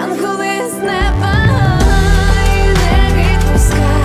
Янголи з неба не відпускають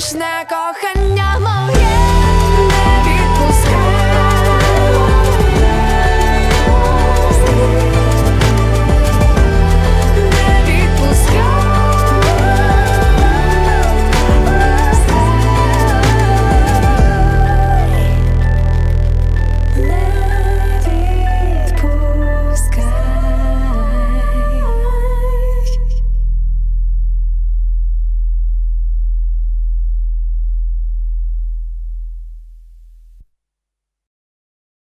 Пишне кохання.